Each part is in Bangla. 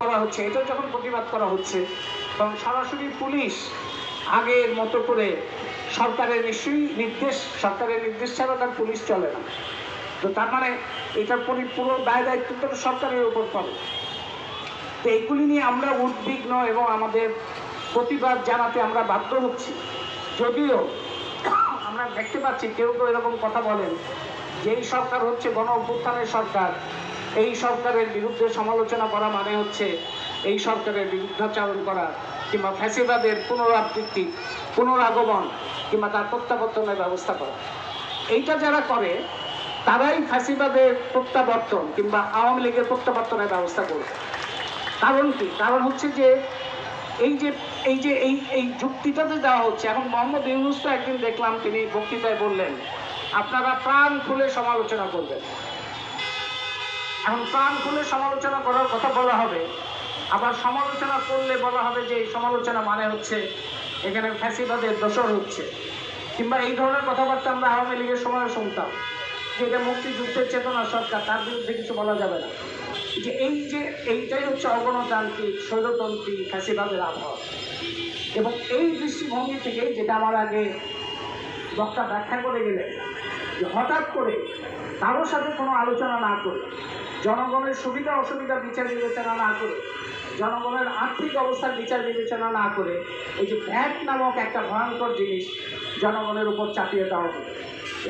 করা হচ্ছে এটা যখন প্রতিবাদ করা হচ্ছে তখন সরাসরি পুলিশ আগের মতো করে সরকারের নিশ্চয়ই নির্দেশ, সরকারের নির্দেশ ছাড়া তার পুলিশ চলে না। তো তার মানে এটার পরি- দায় দায়িত্ব তো সরকারের উপর পড়ে। তো এইগুলি নিয়ে আমরা উদ্বিগ্ন এবং আমাদের প্রতিবাদ জানাতে আমরা বাধ্য হচ্ছি। যদিও আমরা দেখতে পাচ্ছি কেউ কেউ এরকম কথা বলেন যে এই সরকার হচ্ছে গণ অভ্যুত্থানের সরকার এই সরকারের বিরুদ্ধে সমালোচনা করা মানে হচ্ছে এই সরকারের বিরুদ্ধাচরণ করা কিংবা ফ্যাসিবাদের পুনরাবৃত্তি, পুনরাগমন কিংবা তার প্রত্যাবর্তনের ব্যবস্থা করা। এইটা যারা করে, তারাই ফ্যাসিবাদের প্রত্যাবর্তন কিংবা আওয়ামী লীগের প্রত্যাবর্তনের ব্যবস্থা করবে। কারণ কি? কারণ হচ্ছে যে এই যে এই যে, এই এই যুক্তিটাতে দেওয়া হচ্ছে, এখন মোহাম্মদ ইউনুস তো একদিন দেখলাম তিনি বক্তৃতায় বললেন, আপনারা প্রাণ খুলে সমালোচনা করবেন। এখন প্রাণ খুলে সমালোচনা করার কথা বলা হবে। আবার সমালোচনা করলে বলা হবে যে, এই সমালোচনা মানে হচ্ছে এখানে ফ্যাসিবাদের দোষর হচ্ছে। কিংবা এই ধরনের কথাবার্তা আমরা আওয়ামী লীগের সময় শুনতাম, যে এটা মুক্তিযুদ্ধের চেতনা সরকার, তার বিরুদ্ধে কিছু বলা যাবে না। যে এই যে, এইটাই হচ্ছে অগণতান্ত্রিক স্বৈরতন্ত্রী ফ্যাসিবাদের আবহাওয়া। এবং এই দৃষ্টিভঙ্গি থেকে যেটা আমার আগে বক্তা ব্যাখ্যা করে গেলেন, যে হঠাৎ করে কারোর সাথে কোনো আলোচনা না করে জনগণের সুবিধা অসুবিধা বিচার বিবেচনা না করে, জনগণের আর্থিক অবস্থার বিচার বিবেচনা না করে, এই যে ভ্যাট নামক একটা ভয়ঙ্কর জিনিস জনগণের উপর চাপিয়ে দেওয়া হবে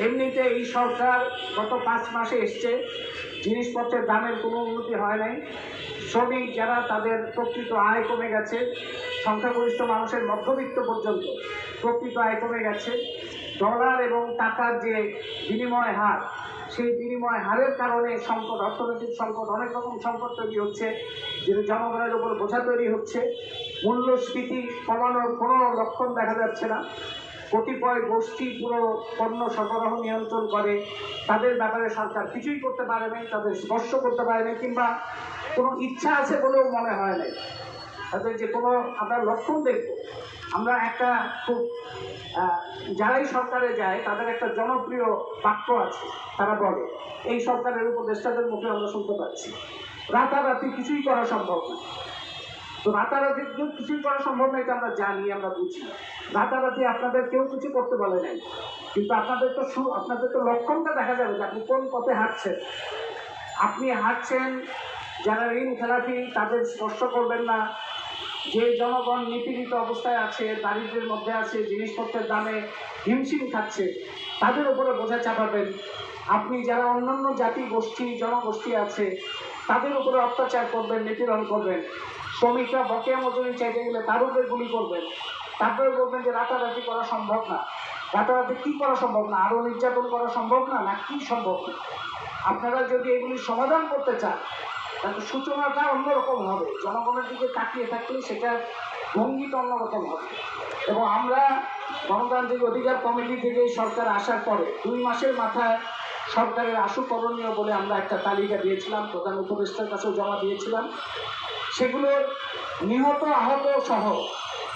এমনিতে এই সরকার গত পাঁচ মাসে এসছে, জিনিসপত্রের দামের কোনো উন্নতি হয় নাই। শ্রমিক যারা তাদের প্রকৃত আয় কমে গেছে, সংখ্যাগরিষ্ঠ মানুষের মধ্যবিত্ত পর্যন্ত প্রকৃত আয় কমে গেছে। ডলার এবং টাকার যে বিনিময় হার, সেই বিনিময় হারের কারণে সংকট, অর্থনৈতিক সংকট, অনেক রকম সংকট তৈরি হচ্ছে, যেটা জনগণের উপর বোঝা তৈরি হচ্ছে। মূল্যস্ফীতি কমানোর কোনো লক্ষণ দেখা যাচ্ছে না। কতিপয় গোষ্ঠী পুরো পণ্য সরবরাহ নিয়ন্ত্রণ করে। তাদের ব্যাপারে সরকার কিছুই করতে পারে নাই, তাদের স্পর্শ করতে পারে নাই, কিংবা কোনো ইচ্ছা আছে বলেও মনে হয় নাই। তাদের যে কোনো আমরা লক্ষণ দেখব। আমরা একটা খুব যারাই সরকারে যায়, তাদের একটা জনপ্রিয় বাক্য আছে, তারা বলে, এই সরকারের উপদেষ্টাদের মুখে আমরা শুনতে পাচ্ছি। রাতারাতি কিছুই করা সম্ভব না। তো রাতারাতি কেউ কিছুই করা সম্ভব না, এটা আমরা জানি, আমরা বুঝি। রাতারাতি আপনাদের কেউ কিছু করতে বলে নাই। কিন্তু আপনাদের তো আপনাদের তো লক্ষণটা দেখা যাবে যে আপনি কোন পথে হাঁটছেন। আপনি হাঁটছেন, যারা ঋণ খেলাফি, তাদের স্পর্শ করবেন না। যে জনগণ নিপীড়িত অবস্থায় আছে, দারিদ্রের মধ্যে আছে, জিনিসপত্রের দামে হিমশিম খাচ্ছে, তাদের উপরে বোঝা চাপাবেন। আপনি যারা অন্যান্য জাতি গোষ্ঠী, জনগোষ্ঠী আছে, তাদের উপরে অত্যাচার করবেন, নিপীড়ন করবেন। শ্রমিকরা বকেয়া মজুরি চাইতে গেলে তার উপরে গুলি করবেন। তারপরে বলবেন যে রাতারাতি করা সম্ভব না। রাতারাতি কী করা সম্ভব না? আরও নির্যাতন করা সম্ভব না? না, কী সম্ভব না? আপনারা যদি এগুলি সমাধান করতে চান সূচনাটা অন্যরকম হবে। জনগণের দিকে তাকিয়ে থাকলে সেটার ভঙ্গিটা অন্যরকম হবে। এবং আমরা গণতান্ত্রিক অধিকার কমিটি থেকে সরকার আসার পরে দুই মাসের মাথায় সরকারের আশু করণীয় বলে আমরা একটা তালিকা দিয়েছিলাম, প্রধান উপদেষ্টার কাছেও জমা দিয়েছিলাম। সেগুলোর নিহত আহত সহ,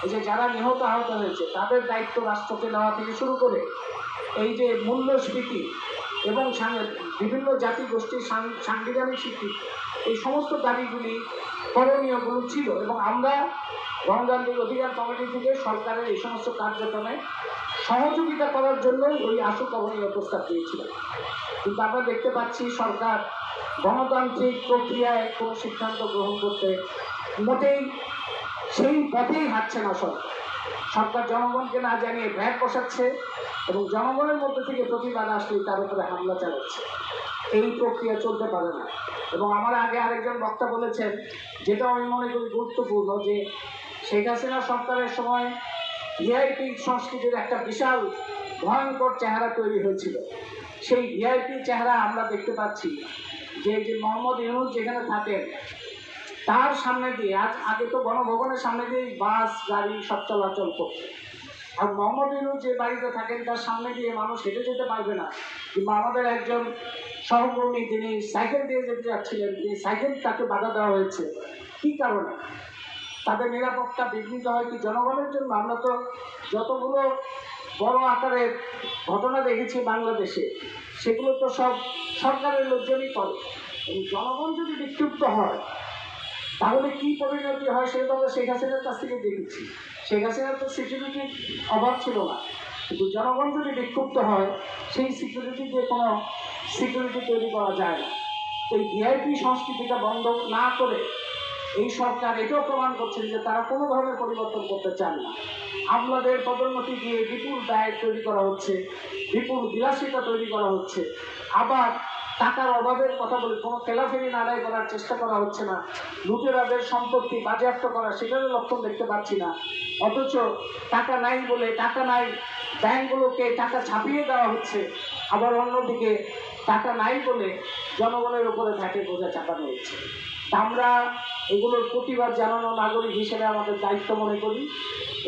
এই যে যারা নিহত আহত হয়েছে, তাদের দায়িত্ব রাষ্ট্রকে নেওয়া থেকে শুরু করে এই যে মূল্যস্ফীতি এবং বিভিন্ন জাতি গোষ্ঠীর সাংবিধানিক স্বীকৃতি এই সমস্ত দাবিগুলি করণীয়গুলো ছিল এবং আমরা গণতান্ত্রিক অধিকার কমিটি থেকে সরকারের এই সমস্ত কার্যক্রমে সহযোগিতা করার জন্যই ওই আশু করণীয় প্রস্তাব দিয়েছিলাম কিন্তু আমরা দেখতে পাচ্ছি সরকার গণতান্ত্রিক প্রক্রিয়ায় কোনো সিদ্ধান্ত গ্রহণ করতে মোটেই সেই পথেই হাঁটছে না সরকার। সরকার জনগণকে না জানিয়ে ভ্যাট বসাচ্ছে এবং জনগণের মধ্যে থেকে প্রতিবাদ আসলে তার উপরে হামলা চালাচ্ছে। এই প্রক্রিয়া চলতে পারে না। এবং আমার আগে আরেকজন বক্তা বলেছেন, যেটা আমি মনে করি গুরুত্বপূর্ণ, যে শেখ হাসিনা সরকারের সময় ভিআইপি সংস্কৃতির একটা বিশাল ভয়ঙ্কর চেহারা তৈরি হয়েছিল। সেই ভিআইপি চেহারা আমরা দেখতে পাচ্ছি যে যে মোহাম্মদ ইউনুস যেখানে থাকেন, তার সামনে দিয়ে, আজ আগে তো গণভবনের সামনে দিয়ে বাস, গাড়ি সব চলাচল করত। আর মোহাম্মদ যে বাড়িতে থাকেন, তার সামনে দিয়ে মানুষ হেঁটে যেতে পারবে না। কিংবা আমাদের একজন সহকর্মী তিনি সাইকেল দিয়ে যেতে যাচ্ছিলেন তিনি সাইকেল তাকে বাধা দেওয়া হয়েছে। কী কারণে? তাদের নিরাপত্তা বিঘ্নিত হয় কি জনগণের জন্য? আমরা তো যতগুলো বড় আকারের ঘটনা দেখেছি বাংলাদেশে, সেগুলো তো সব সরকারের লোকজনই করে। জনগণ যদি বিক্ষুব্ধ হয়, তাহলে কি পরিণতি হয় সেটা আমরা শেখ হাসিনার কাছ থেকে দেখেছি। শেখ হাসিনার তো সিকিউরিটির অভাব ছিল না। কিন্তু জনগণ যদি বিক্ষুব্ধ হয়, সেই সিকিউরিটি দিয়ে কোনো সিকিউরিটি তৈরি করা যায় না। এই ভিআইপি সংস্কৃতিটা বন্ধ না করে এই সরকার এটাও প্রমাণ করছেন যে তারা কোনো ধরনের পরিবর্তন করতে চান না। আমলাদের পদোন্নতি দিয়ে বিপুল ব্যয় তৈরি করা হচ্ছে, বিপুল বিলাসিতা তৈরি করা হচ্ছে। আবার টাকার অভাবের কথা বলে কোনো খেলাফেরি আদায় করার চেষ্টা করা হচ্ছে না। লুটেরাদের সম্পত্তি বাজেয়াপ্ত করা, সেটারও লক্ষণ দেখতে পাচ্ছি না। অথচ টাকা নাই বলে টাকা নাই, ব্যাংকগুলোকে টাকা ছাপিয়ে দেওয়া হচ্ছে। আবার অন্যদিকে টাকা নাই বলে জনগণের উপরে ভ্যাটের বোঝা চাপানো হচ্ছে। আমরা এগুলোর প্রতিবাদ জানানো নাগরিক হিসেবে আমাদের দায়িত্ব মনে করি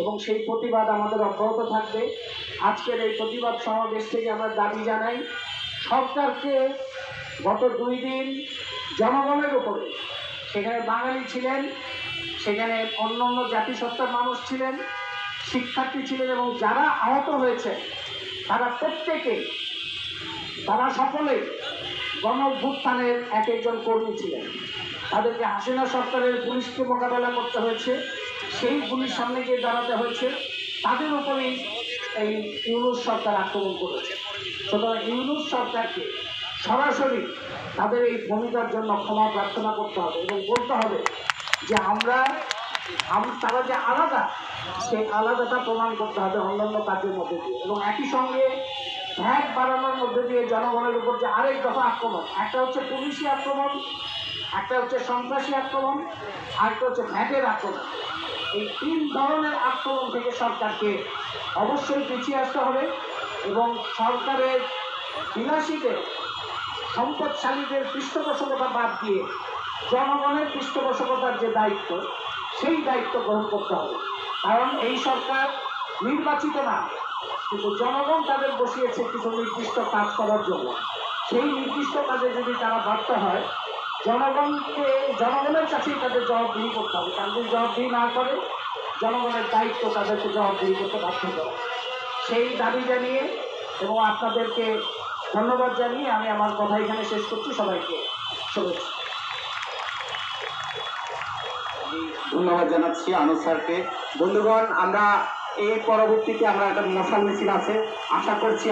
এবং সেই প্রতিবাদ আমাদের অব্যাহত থাকবে। আজকের এই প্রতিবাদ সমাবেশ থেকে আমরা দাবি জানাই, সরকারকে গত দুই দিন জনগণের উপরে, সেখানে বাঙালি ছিলেন, সেখানে অন্য অন্য জাতিসত্তার মানুষ ছিলেন, শিক্ষার্থী ছিলেন এবং যারা আহত হয়েছে, তারা প্রত্যেকেই তারা সকলেই গণ অভ্যুত্থানের এক একজন কর্মী ছিলেন। তাদেরকে হাসিনা সরকারের পুলিশকে মোকাবেলা করতে হয়েছে। সেই পুলিশ সামনে গিয়ে দাঁড়াতে হয়েছে। তাদের উপরেই এই ইউনুস সরকার আক্রমণ করেছে। সুতরাং ইউনুস সরকারকে সরাসরি তাদের এই ভূমিকার জন্য ক্ষমা প্রার্থনা করতে হবে এবং বলতে হবে যে আমরা তারা যে আলাদা, সেই আলাদাটা প্রমাণ করতে হবে অন্যান্য কাজের মধ্যে দিয়ে। এবং একই সঙ্গে ভ্যাট বাড়ানোর মধ্যে দিয়ে জনগণের উপর যে আরেক দফা আক্রমণ, একটা হচ্ছে পুলিশি আক্রমণ, একটা হচ্ছে সন্ত্রাসী আক্রমণ, আরেকটা হচ্ছে ভ্যাটের আক্রমণ। এই তিন ধরনের আক্রমণ থেকে সরকারকে অবশ্যই পিছিয়ে আসতে হবে এবং সরকারের বিলাসীদের সম্পদশালীদের পৃষ্ঠপোষকতা বাদ দিয়ে জনগণের পৃষ্ঠপোষকতার যে দায়িত্ব, সেই দায়িত্ব গ্রহণ করতে হবে। কারণ এই সরকার নির্বাচিত না, কিন্তু জনগণ তাদের বসিয়েছে কিছু নির্দিষ্ট কাজ করার জন্য। সেই নির্দিষ্ট কাজে যদি তারা ব্যর্থ হয়, জনগণকে, জনগণের কাছেই তাদের জবাবদিহি করতে হবে। যদি জবাবদিহি না করে, জনগণের দায়িত্ব তাদেরকে জবাবদিহি করতে বাধ্য সেই দাবি জানিয়ে এবং আপনাদেরকে ধন্যবাদ জানিয়ে আমি আমার কথা এখানে শেষ করছি। সবাইকে ধন্যবাদ জানাচ্ছি আনন্দ স্যারকে। বন্ধুগণ, আমরা এই পরবর্তীতে আমরা একটা মশাল মিছিল আছে। আশা করছি